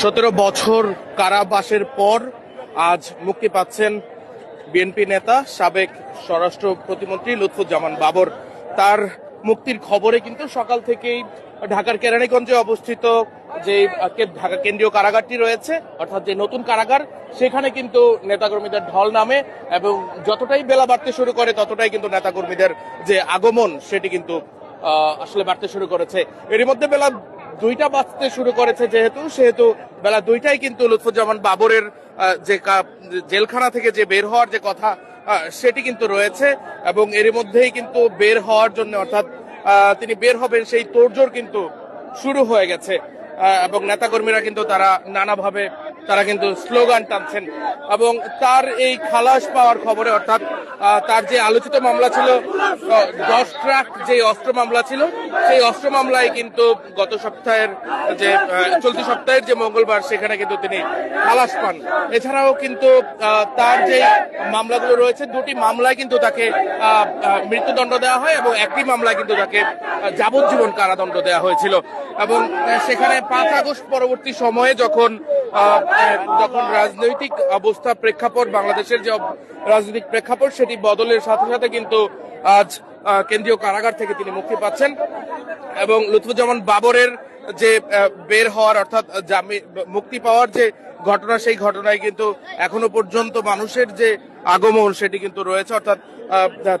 সতেরো বছর কারাবাসের পর আজ মুক্তি পাচ্ছেন বিএনপি নেতা, সাবেক স্বরাষ্ট্র প্রতিমন্ত্রী লুৎফুজ্জামান বাবর। তার মুক্তির খবরে কিন্তু সকাল থেকেই ঢাকার কেরানীগঞ্জে অবস্থিত যে ঢাকা কেন্দ্রীয় কারাগারটি রয়েছে, অর্থাৎ যে নতুন কারাগার, সেখানে কিন্তু নেতাকর্মীদের ঢল নামে এবং যতটাই বেলা বাড়তে শুরু করে, ততটাই কিন্তু নেতাকর্মীদের যে আগমন, সেটি কিন্তু আসলে বাড়তে শুরু করেছে। এরই মধ্যে বেলা দুইটা বাজতে শুরু করেছে যেহেতু, সেহেতু বেলা দুইটাই কিন্তু লুৎফুজ্জামান বাবরের যে জেলখানা থেকে যে বের হওয়ার যে কথা সেটি কিন্তু রয়েছে এবং এরই মধ্যেই কিন্তু বের হওয়ার জন্য, অর্থাৎ তিনি বের হবেন সেই তোড়জোড় কিন্তু শুরু হয়ে গেছে এবং নেতাকর্মীরা কিন্তু তারা নানাভাবে, তারা কিন্তু স্লোগান টানছেন এবং তার এই খালাস পাওয়ার খবরে, অর্থাৎ তার যে আলোচিত মামলা ছিল দশ ট্রাক যে অস্ত্র মামলা ছিল, সেই অস্ত্র মামলায় কিন্তু গত সপ্তাহের যে চলতি সপ্তাহের যে মঙ্গলবার, সেখানে কিন্তু তিনি খালাস পান। এছাড়াও কিন্তু তার যে মামলাগুলো রয়েছে, দুটি মামলায় কিন্তু তাকে মৃত্যুদণ্ড দেওয়া হয় এবং একটি মামলায় কিন্তু তাকে যাবজ্জীবন কারাদণ্ড দেওয়া হয়েছিল। এবং সেখানে পাঁচ আগস্ট পরবর্তী সময়ে যখন যখন রাজনৈতিক অবস্থা প্রেক্ষাপট বাংলাদেশের যে রাজনৈতিক প্রেক্ষাপট সেটি বদলের সাথে সাথে কিন্তু আজ কেন্দ্রীয় কারাগার থেকে তিনি মুক্তি পাচ্ছেন। এবং লুৎফুজ্জামান বাবরের যে বের হওয়ার অর্থাৎ মুক্তি পাওয়ার যে ঘটনা, সেই ঘটনায় কিন্তু এখনও পর্যন্ত মানুষের যে আগমন সেটি কিন্তু রয়েছে। অর্থাৎ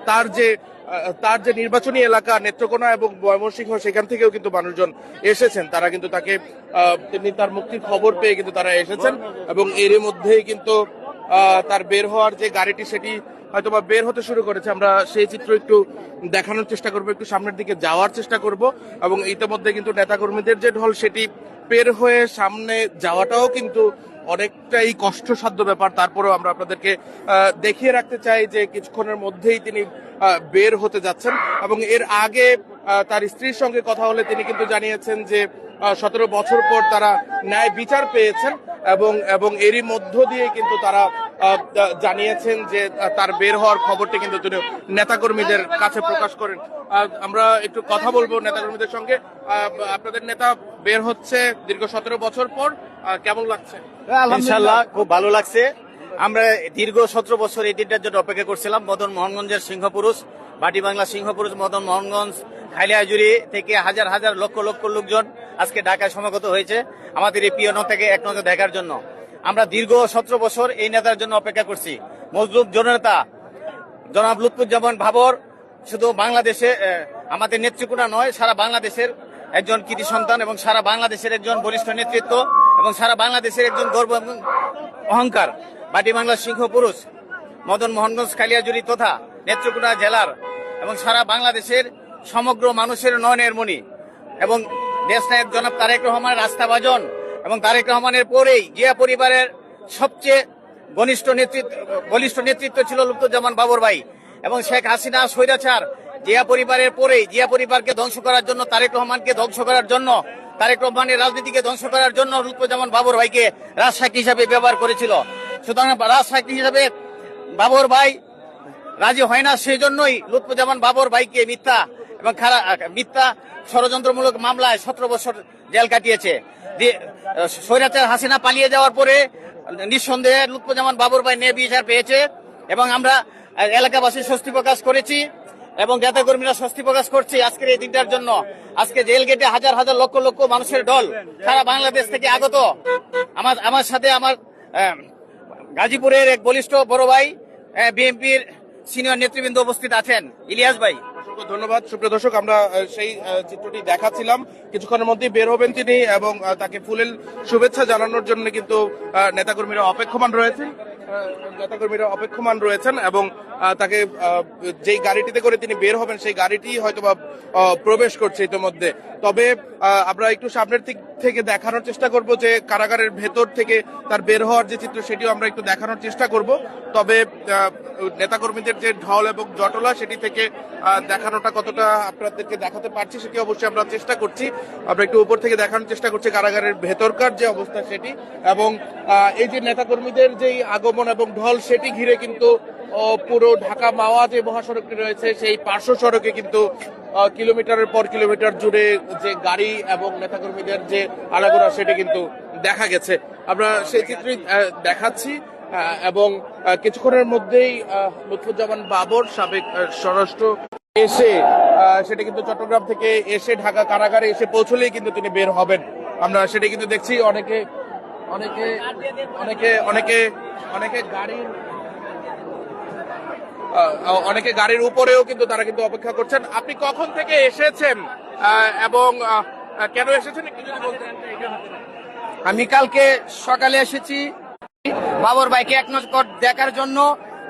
তার যে তার যে নির্বাচনী এলাকা, নেত্রকোনা এবং ময়মনসিংহ, সেখান থেকেও কিন্তু মানুষজন এসেছেন। তারা কিন্তু তাকে তিনি তার মুক্তির খবর পেয়ে কিন্তু তারা এসেছেন। এবং এরই মধ্যেই কিন্তু তার বের হওয়ার যে গাড়িটি সেটি হয়তো বা বের হতে শুরু করেছে। আমরা সেই চিত্র একটু দেখানোর চেষ্টা করব, একটু সামনের দিকে যাওয়ার চেষ্টা করব এবং ইতিমধ্যে কিন্তু নেতাকর্মীদের যে ঢল সেটি বের হয়ে সামনে যাওয়াটাও কিন্তু অনেকটাই কষ্টসাধ্য ব্যাপার। তারপরেও আমরা আপনাদেরকে দেখিয়ে রাখতে চাই যে কিছুক্ষণের মধ্যেই তিনি বের হতে যাচ্ছেন এবং এর আগে তার স্ত্রীর সঙ্গে কথা হলে তিনি কিন্তু জানিয়েছেন যে সতেরো বছর পর তারা ন্যায় বিচার পেয়েছেন এবং এবং এরই মধ্য দিয়ে কিন্তু তারা আহ, জানিয়েছেন যে তার বের হওয়ার খবরটি কিন্তু তিনি নেতাকর্মীদের কাছে প্রকাশ করেন। আহ, আমরা একটু কথা বলব নেতাকর্মীদের সঙ্গে। আহ, আপনাদের নেতা বের হচ্ছে দীর্ঘ সতেরো বছর পর। কেমন লাগছে? ইনশাল্লাহ খুব ভালো লাগছে। আমরা দীর্ঘ সতেরো বছর এই দিনটার জন্য অপেক্ষা করছিলাম। মদন মোহনগঞ্জের সিংহপুরুষ বাটি বাংলা, সিংহপুরুষ, মদন মোহনগঞ্জ খালিয়াজুরি থেকে হাজার হাজার লক্ষ লক্ষ লোকজন আজকে ঢাকায় সমাগত হয়েছে আমাদের এই প্রিয় থেকে এক নজর দেখার জন্য। আমরা দীর্ঘ সতেরো বছর এই নেতার জন্য অপেক্ষা করছি। মজলুম জননেতা জনাব লুৎফুজ্জামান ভাবর শুধু বাংলাদেশে আমাদের নেতৃত্বটা নয়, সারা বাংলাদেশের একজন কৃতি সন্তান এবং সারা বাংলাদেশের একজন বরিষ্ঠ নেতৃত্ব এবং সারা বাংলাদেশের একজন গর্ব এবং অহংকার। বাটি বাংলার সিংহ পুরুষ মদন মোহনগঞ্জ কালিয়াজুরি তথা নেত্রকোনা জেলার এবং সারা বাংলাদেশের সমগ্র মানুষের নয়নের মণি। এবং দেশ দেশনায়ক জনাব তারেক রহমানের রাস্তাভাজন এবং তারেক রহমানের পরেই জিয়া পরিবারের সবচেয়ে ঘনিষ্ঠ নেতৃত্ব, বলিষ্ঠ নেতৃত্ব ছিল লুপ্তজামান বাবর ভাই এবং শেখ হাসিনা স্বৈরাচার জিয়া পরিবারের পরেই জিয়া পরিবারকে ধ্বংস করার জন্য, তারেক রহমানকে ধ্বংস করার জন্য, তারেক রহমানের রাজনীতিকে ধ্বংস করার জন্য লুৎফুজ্জামান বাবর ভাইকে রাজশাহী হিসাবে ব্যবহার করেছিল। সুতরাং রাজশাহী হিসাবে বাবর ভাই রাজি হয় না সেই জন্যই লুৎফুজ্জামান বাবর ভাইকে মিথ্যা এবং খারা মিথ্যা ষড়যন্ত্রমূলক মামলায় সতেরো বছর জেল কাটিয়েছে। স্বৈরাচার হাসিনা পালিয়ে যাওয়ার পরে নিঃসন্দেহে লুৎফুজ্জামান বাবর ভাই ন্যায় বিচার পেয়েছে এবং আমরা এলাকাবাসী স্বস্তি প্রকাশ করেছি এবং নেতাকর্মীরা স্বস্তি প্রকাশ করছি আজকের এই দিনটার জন্য। আজকে জেল গেটে হাজার হাজার লক্ষ লক্ষ মানুষের দল সারা বাংলাদেশ থেকে আগত। আমার আমার সাথে আমার গাজীপুরের এক বলিষ্ঠ বড় ভাই বিএনপির সিনিয়র নেতৃবৃন্দ উপস্থিত আছেন। ইলিয়াস ভাই। ধন্যবাদ। সুপ্রিয় দর্শক, আমরা সেই চিত্রটি দেখাচ্ছিলাম। কিছুক্ষণের মধ্যেই বের হবেন তিনি এবং তাকে ফুলেল শুভেচ্ছা জানানোর জন্য কিন্তু নেতাকর্মীরা অপেক্ষমান রয়েছেন নেতাকর্মীরা অপেক্ষমান রয়েছেন এবং তাকে যেই গাড়িটিতে করে তিনি বের হবেন, সেই গাড়িটি হয়তো বা প্রবেশ করছে ইতিমধ্যে। তবে আমরা একটু সামনের থেকে দেখানোর চেষ্টা করব যে কারাগারের ভেতর থেকে তার বের হওয়ার যে চিত্র, সেটিও আমরা একটু দেখানোর চেষ্টা করব। তবে নেতাকর্মীদের যে ঢল এবং জটলা, সেটি থেকে দেখানোটা কতটা আপনাদেরকে দেখাতে পারছি, সেটি অবশ্যই আমরা চেষ্টা করছি। আমরা একটু উপর থেকে দেখানোর চেষ্টা করছি কারাগারের ভেতরকার যে অবস্থা, সেটি। এবং এই যে নেতাকর্মীদের যেই আগমন এবং ঢল, সেটি ঘিরে কিন্তু পুরো ঢাকা মাওয়া যে মহাসড়কটি রয়েছে, সেই পার্শ্ব সড়কে কিন্তু কিলোমিটারের পর কিলোমিটার জুড়ে যে গাড়ি এবং নেতাকর্মীদের যে আলাগোড়া সেটি কিন্তু দেখা গেছে। আমরা সেই চিত্রই দেখাচ্ছি এবং কিছুক্ষণের মধ্যেই লুৎফুজ্জামান বাবর, সাবেক স্বরাষ্ট্র এসে সেটা কিন্তু চট্টগ্রাম থেকে এসে ঢাকা কারাগারে এসে পৌঁছলেই কিন্তু তিনি বের হবেন। আমরা সেটা কিন্তু দেখছি, অনেকে অনেকে অনেকে অনেকে অনেকে গাড়ির অনেকে গাড়ির উপরেও কিন্তু তারা কিন্তু অপেক্ষা করছেন। আপনি কখন থেকে এসেছেন? এবং কেন এসেছেন? আমি কালকে সকালে এসেছি। বাবর ভাইকে এক নজর দেখার জন্য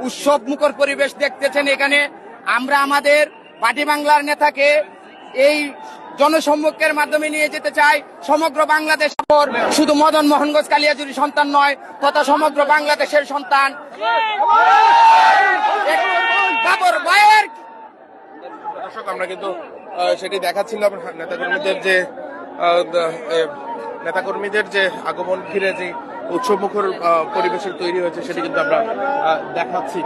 উৎসব মুখর পরিবেশ দেখতেছেন এখানে। আমরা আমাদের পার্টি বাংলার নেতাকে এই জনসম্মুখের মাধ্যমে নিয়ে যেতে চাই সমগ্র বাংলাদেশ। শুধু মদন মোহনগঞ্জ কালিয়াজুরি সন্তান নয়, তথা সমগ্র বাংলাদেশের সন্তান। বাবর দর্শক, আমরা কিন্তু সেটি দেখাচ্ছিলাম নেতাকর্মীদের যে নেতাকর্মীদের যে আগমন ঘিরে যে উৎসবমুখর পরিবেশের তৈরি হয়েছে সেটি কিন্তু আমরা দেখাচ্ছি।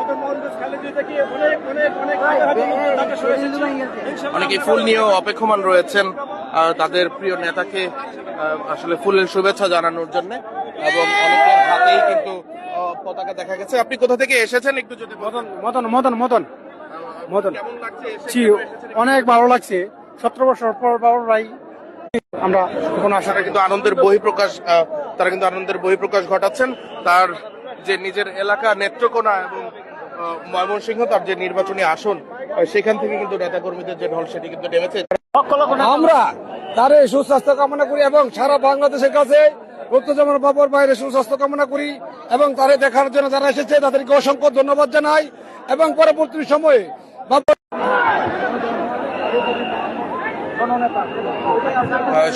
অনেকে ফুল নিয়েও অপেক্ষমান রয়েছেন আর তাদের প্রিয় নেতাকে আসলে ফুলের শুভেচ্ছা জানানোর জন্য এবং অনেকের হাতেই কিন্তু পতাকা দেখা গেছে। আপনি কোথা থেকে এসেছেন? একটু যদি মদন মদন মদন মদন। কেমন জি অনেক ভালো লাগছে। সতেরো বছর পর বাবুরাই আমরা কোনো আশা কিন্তু আনন্দের বহিঃপ্রকাশ তারা কিন্তু আনন্দের বহিঃপ্রকাশ ঘটাচ্ছেন। তার যে নিজের এলাকা নেত্রকোনা এবং ময়মনসিংহ তার যে নির্বাচনী আসন সেখান থেকে কিন্তু নেতাকর্মীদের যে ঢল সেটি কিন্তু নেমেছে। আমরা তার এই সুস্বাস্থ্য কামনা করি এবং সারা বাংলাদেশের কাছে রক্তজমান বাবর বাইরে সুস্বাস্থ্য কামনা করি এবং তারে দেখার জন্য যারা এসেছে তাদেরকে অসংখ্য ধন্যবাদ জানাই এবং পরবর্তী সময়ে আহ,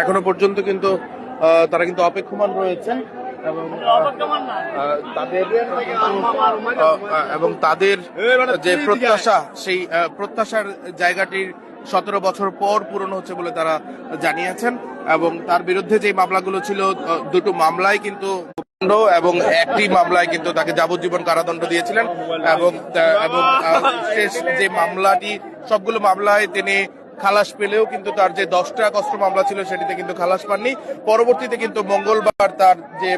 এখনও পর্যন্ত কিন্তু তারা কিন্তু অপেক্ষমান রয়েছেন এবং তাদের এবং তাদের যে প্রত্যাশা সেই প্রত্যাশার জায়গাটির সতেরো বছর পর পূরণ হচ্ছে বলে তারা জানিয়েছেন এবং তার বিরুদ্ধে যে মামলাগুলো ছিল দুটো মামলায় কিন্তু দণ্ড এবং একটি মামলায় কিন্তু তাকে যাবজ্জীবন কারাদণ্ড দিয়েছিলেন এবং এবং শেষ যে মামলাটি সবগুলো মামলায় তিনি খালাস পেলেও কিন্তু তার যে দশটা কষ্ট মামলা ছিল সেটিতে কিন্তু খালাস পাননি। পরবর্তীতে কিন্তু মঙ্গলবার তার যে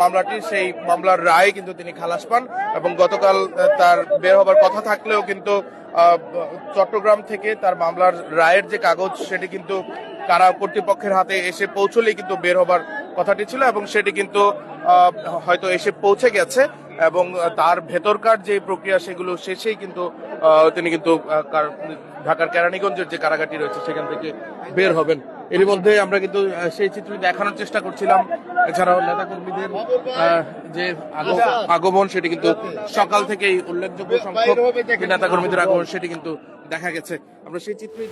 মামলাটি, সেই মামলার রায় কিন্তু তিনি খালাস পান এবং গতকাল তার বের হবার কথা থাকলেও কিন্তু চট্টগ্রাম থেকে তার মামলার রায়ের যে কাগজ সেটি কিন্তু কারা কর্তৃপক্ষের হাতে এসে পৌঁছলেই কিন্তু বের হবার কথাটি ছিল এবং সেটি কিন্তু হয়তো এসে পৌঁছে গেছে। এবং তার ভেতরকার যে প্রক্রিয়া সেগুলো শেষেই কিন্তু তিনি কিন্তু ঢাকার কেরানীগঞ্জের যে কারাগারটি রয়েছে সেখান থেকে বের হবেন। এর মধ্যে আমরা কিন্তু সেই চিত্র দেখানোর চেষ্টা করছিলাম। এছাড়াও নেতাকর্মীদের আহ, যে আগ- আগমন সেটি কিন্তু সকাল থেকেই উল্লেখযোগ্য সংখ্যক নেতাকর্মীদের আগমন সেটি কিন্তু দেখা গেছে। আমরা সেই চিত্রই